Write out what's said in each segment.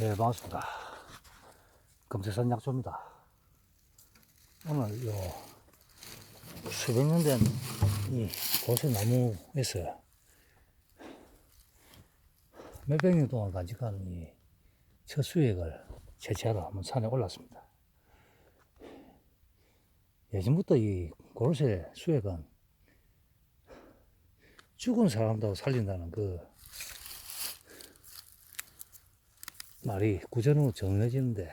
네, 반갑습니다. 금태산 약초입니다. 오늘 요 수백 년 된 이 고소나무에서 몇백 년 동안 간직한 이첫 수액을 채취하러 한번 산에 올랐습니다. 예전부터 이 고로쇠 수액은 죽은 사람도 살린다는 그 말이 구전으로 정해지는데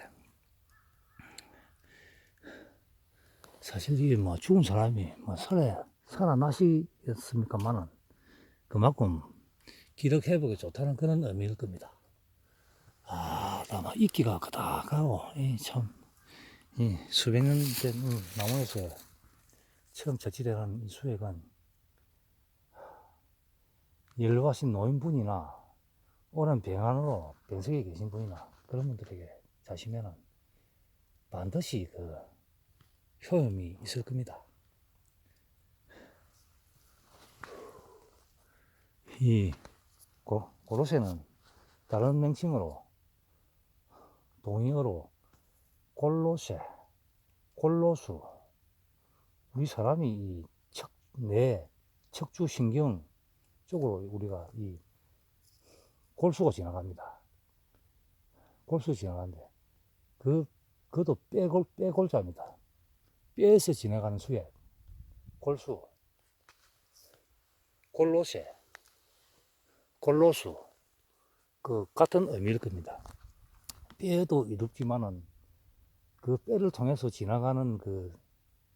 사실 이게 뭐 죽은 사람이 뭐 살에 살아나시겠습니까만은 그만큼 기력 회복에 좋다는 그런 의미일 겁니다. 아, 다마 이끼가 그닥하고 참 이 수백 년 된 나무에서 처음 이 수액은 연로하신 노인분이나 오랜 병안으로 병석에 계신 분이나 그런 분들에게 자시면은 반드시 그 효험이 있을 겁니다. 이 고, 고로쇠는 다른 명칭으로 동의어로 골로쇠, 골로수 우리 사람이 이 척, 뇌, 척추 신경 쪽으로 우리가 이 골수가 지나갑니다. 골수 지나가는데 그 그도 빼골 빼골자입니다. 뼈에서 지나가는 수액 골수 골로쇠 골로수 그 같은 의미일 겁니다. 뼈도 이롭지만은 그 뼈를 통해서 지나가는 그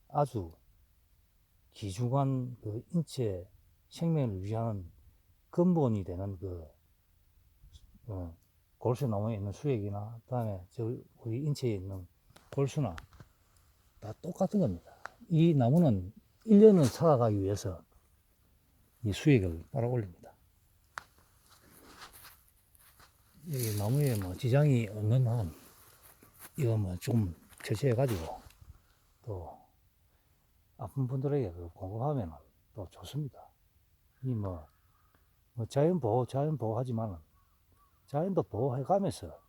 아주 귀중한 그 인체 생명을 유지하는 근본이 되는 그 어, 골수나무에 있는 수액이나 그다음에 저 우리 인체에 있는 골수나 다 똑같은 겁니다. 이 나무는 1년을 살아가기 위해서 이 수액을 빨아 올립니다. 이 나무에 뭐 지장이 없는 한 이거 뭐좀 채취해 가지고 또 아픈 분들에게 그 공급하면 또 좋습니다. 이 뭐, 뭐 자연 보호, 자연 보호하지만은 자연도 보호해 가면서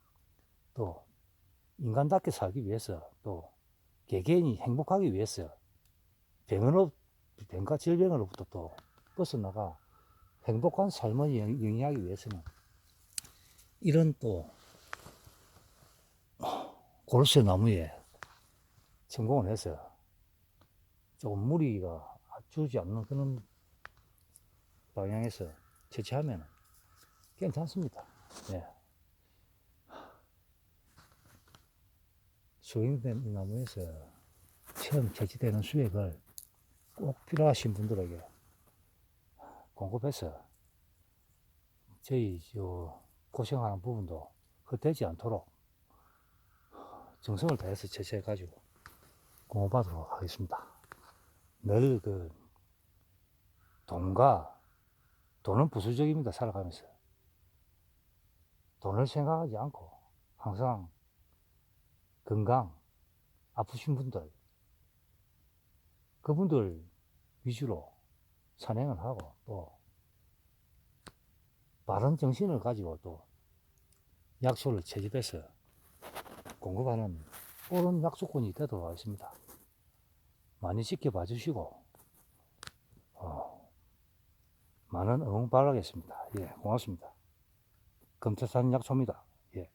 또 인간답게 살기 위해서 또 개개인이 행복하기 위해서 병으로, 병과 질병으로부터 또 벗어나가 행복한 삶을 영- 영위하기 위해서는 이런 또 골세 나무에 성공을 해서 조금 무리가 주지 않는 그런 방향에서 채취하면 괜찮습니다. 예. 수행된 이 나무에서 처음 채취되는 수액을 꼭 필요하신 분들에게 공급해서 저희 저 고생하는 부분도 헛되지 않도록 정성을 다해서 채취해 가지고 공급하도록 하겠습니다. 늘 그 돈과 돈은 부수적입니다. 살아가면서 돈을 생각하지 않고 항상 건강 아프신 분들 그분들 위주로 산행을 하고 또 바른 정신을 가지고 또 약초를 채집해서 공급하는 옳은 약초권이 되도록 하겠습니다. 많이 지켜봐 주시고 어, 많은 응원 바라겠습니다. 예, 고맙습니다. 검체산 약초입니다. 예.